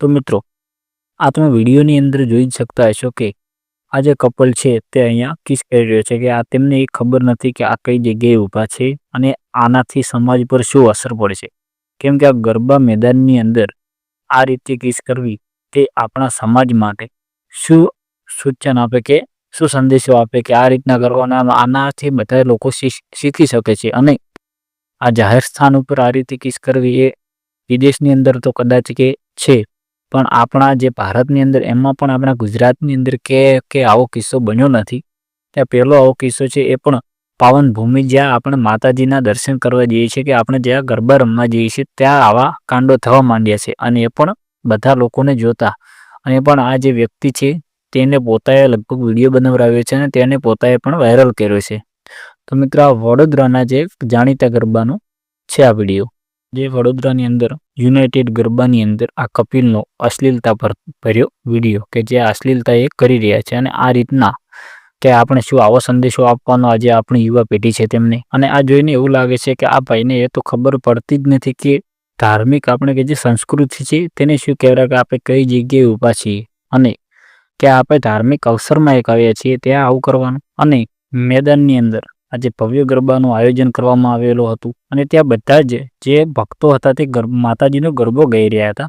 તો મિત્રો, આ તમે વિડીયોની અંદર જોઈ જ શકતા હશો કે આ જે કપલ છે તે અહીંયા કિસ કરી રહ્યો છે કે આ તેમને એ ખબર નથી કે આ કઈ જગ્યાએ ઊભા છે અને આનાથી સમાજ પર શું અસર પડશે કેમ કે આ ગરબા મેદાનની અંદર આ રીતે કિસ કરવી તે આપણા સમાજ માટે શું સૂચન આપે કે શું સંદેશો આપે કે આ રીતના કરવાના આનાથી બધા લોકો શીખ- શીખી શકે છે અને આ જાહેર સ્થાન ઉપર આ રીતે કિસ કરવી એ વિદેશની અંદર તો કદાચ કે છે. પણ આપણા જે ભારતની અંદર, એમાં પણ આપણા ગુજરાતની અંદર કે કે આવો કિસ્સો બન્યો નથી. ત્યાં પહેલો આવો કિસ્સો છે, એ પણ પાવન ભૂમિ જ્યાં આપણે માતાજીના દર્શન કરવા જઈએ છીએ કે આપણે જ્યાં ગરબા રમવા જઈએ છીએ, ત્યાં આવા કાંડો થવા માંડ્યા છે. અને એ પણ બધા લોકોને જોતા. અને પણ આ જે વ્યક્તિ છે, તેને પોતાએ લગભગ વીડિયો બનાવડાવ્યો છે અને તેને પોતાએ પણ વાયરલ કર્યો છે. તો મિત્રો, આ વડોદરાના જે જાણીતા ગરબાનો છે આ વીડિયો. જે વડોદરાની અંદર યુનાઇટેડ ગરબાની અંદર આ કપિલનો અશ્લીલતા પર ભર્યો વીડિયો કે જે અશ્લીલતા એ કરી રહ્યા છે અને આ રીતના કે આપણે શું આવો સંદેશો આપવાનો આજે આપણી યુવા પેઢી છે તેમને. અને આ જોઈને એવું લાગે છે કે આ ભાઈને એ તો ખબર પડતી જ નથી કે ધાર્મિક આપણે કે જે સંસ્કૃતિ છે તેને શું કહેવાય કે આપણે કઈ જગ્યાએ ઊભા છીએ અને કે આપણે ધાર્મિક અવસરમાં એક આવ્યા છીએ ત્યાં આવું કરવાનું. અને મેદાનની અંદર આજે ભવ્ય ગરબાનું આયોજન કરવામાં આવેલું હતું. અને ત્યાં બધા જ જે ભક્તો હતા તે માતાજીનો ગરબો ગાઈ રહ્યા હતા.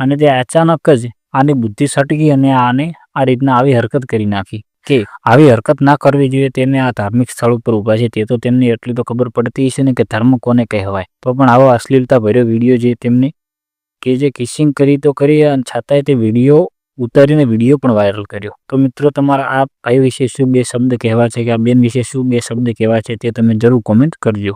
અને તે અચાનક જ આની બુદ્ધિ સટકી અને આને આ રીતના આવી હરકત કરી નાખી કે આવી હરકત ના કરવી જોઈએ, તેને આ ધાર્મિક સ્થળ ઉપર ઊભા છે. તે તો તેમને એટલી તો ખબર પડતી હશે ને કે ધર્મ કોને કહેવાય. તો પણ આવો અશ્લીલતા ભર્યો વીડિયો જે તેમને કે જે કિસિંગ કરી તો કરી, અને છતાંય તે વીડિયો ઉતારીને વીડિયો પણ વાયરલ કર્યો. તો મિત્રો, તમારા આ ભાઈ વિશે શું બે શબ્દ કહેવા છે કે આ બેન વિશે શું બે શબ્દ કહેવા છે તે તમે જરૂર કોમેન્ટ કરજો.